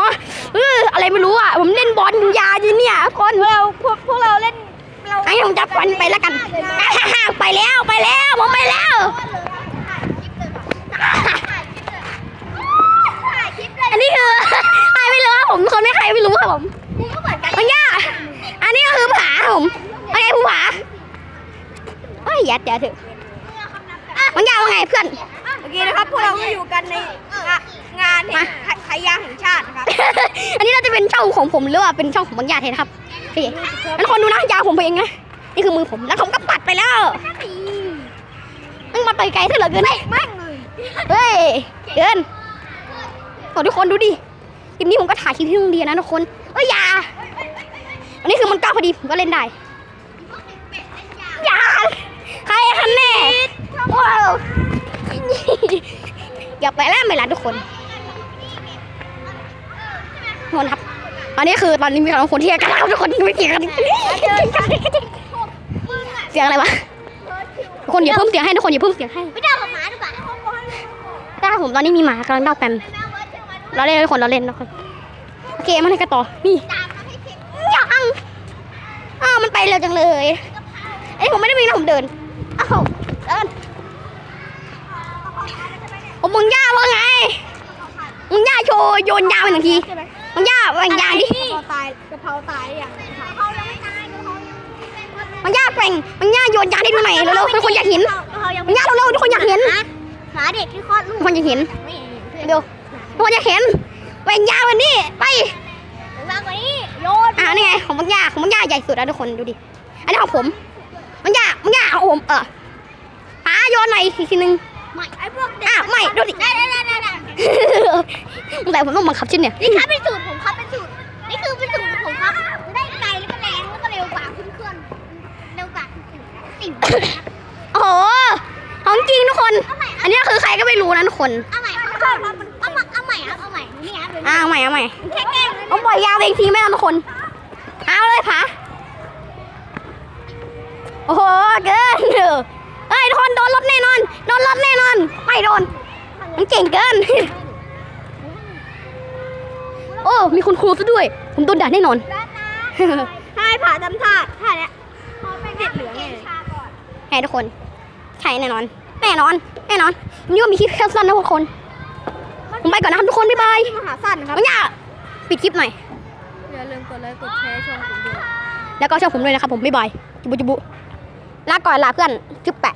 มาเอออะไรไม่รู้อะ ผมเล่นบอลยาอยู่เนี่ยคนเราพวกพวกเราเล่นเราไอ้ผมจับบอลไปแล้วกันไปแล้วไปแล้วผมไปแล้วอันนี้คือใครไม่รู้ครับผมคนไม่ใครไม่รู้ครับผมมันยากอันนี้ก็คือผาครับผมอะไรภูผาเอ้ยยัดเดี๋ยวเถอะมันยากว่าไงเพื่อนโอเคนะครับพวกเราก็อยู่กันในงานแห่งขาย ยาแห่งชาตินะครับ อันนี้น่าจะเป็นช่องของผมหรือว่าเป็นช่องของบางญาตินะครับโอเคงั้นคนดูนะยาวผมเองนะนี่คือมือผมแล้วผมก็ปัดไปแล้วมึงมาไปไกลเท่าเหลือเกินไอ้มั่งเลยเฮ้ยเกินโอ้ทุกคนดูดิคลิปนี้ผมก็ถ่ายคลิปที่โรงเรียนนะทุกคนเอ้ยอย่าอันนี้คือมันก้าวพอดีผมก็เล่นได้อย่าใครคันแน่ว้าวอย่าไปแล้วไม่ละทุกคน ทุกคนครับอันนี้คือตอนนี้มีสองคนที่กันแล้วทุกคนไม่เกี่ยวกันเสียงอะไรวะคนอย่าเพิ่มเสียงให้ทุกคนอย่าเพิ่มเสียงให้ไม่ได้กับหมาดีกว่าได้ผมตอนนี้มีหมากำลังเล่าแปมเราเล่นทุกคนเราเล่นทุกคนโอเคมาเล่นกันต่อนี่ยังอ้าวมันไปเร็วจังเลยเอ้ผมไม่ได้วิ่งนะผมเดินอ้าวเดินผมมึงย่าว่าไงมึงย่าโชว์โยนยาวไปหนึ่งที มึงย่าแหว่งยางดิกะเพราตายกะเพราตายอย่างกะเพรายังไม่ตายกะเพรามึงย่าแกว่งมึงย่าโยนยางให้ดูหน่อยเร็วๆทุกคนอยากเห็นกะเพรายังมึงย่าเร็วๆทุกคนอยากเห็นหมาเด็กที่คลอดลูทุกกคนอยากเห็นไม่เห็นเดี๋ยวทุกคนอยากเห็นแหว่งยาววันนี้ไปมากกว่านี้โยนอ่านี่ไงของบางย่าของบางย่าใหญ่สุดแล้วทุกคนดูดิอันนี้ของผมบางย่าบางย่าของผมเออป้าโยนหน่อยอีกทีนึงไม่ไอ้พวกเด็กอะไม่ดูดิได้ได้ได้ได้ได้แต่ผมต้องบังคับชิ้นเนี่ยนี่ครับเป็นสูตรผมครับเป็ นสูตรนี่คือเป็นสูตรของผมครับจะได้ไกลแล้วก็แรงแล้วก็เร็วกว่าเพื่อนๆเร็วกว่าสิ่งโอ้โหของจริงทุกคนอันนี้คือใครก็ไม่รู้นะทุกคนเอาใหม่เอาใหม่เอาใหม่เอาใหม่ครับเอาใหม่นี่ครับอ่าเอาใหม่เอาใหม่แค่แกล้งต้องปล่อยยาวไปอีกทีไหมล่ะทุกคน เอาเลยผาโอ้โหเกินเอ้ยทุกคนโดนรถแน่นอน โดนรถแน่นอน ไม่โดนมันเก่งเกิน โอ้ มีคุณครูซะด้วย ผมโดนด่าแน่นอนให้ผ่าจำท่าท่าเนี้ยเด็ดเหลืองไงให้ทุกคน ใช่แน่นอน แน่นอน แน่นอน นี่ก็มีคลิปสั้นๆนะทุกคน ผมไปก่อนนะครับทุกคน บ๊ายบายมหาสั้นครับไม่อยากปิดคลิปหน่อย อย่าลืมกดไลค์ กดแชร์ช่องผมด้วย แล้วก็ช่องผมด้วยนะครับผม บ๊ายบาย จุบุจุบุลาก่อนลาเพื่อนจุ๊บแปะ